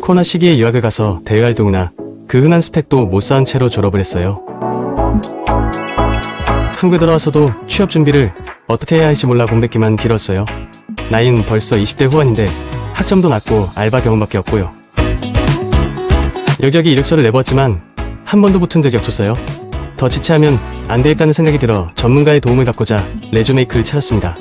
코로나 시기에 유학을 가서 대외활동이나 그 흔한 스펙도 못 쌓은 채로 졸업을 했어요. 한국에 돌아와서도 취업 준비를 어떻게 해야 할지 몰라 공백기만 길었어요. 나이는 벌써 20대 후반인데 학점도 낮고 알바 경험밖에 없고요. 여기저기 이력서를 내보았지만 한 번도 붙은 적이 없었어요. 더 지체하면 안 되겠다는 생각이 들어 전문가의 도움을 받고자 레즈메이크를 찾았습니다.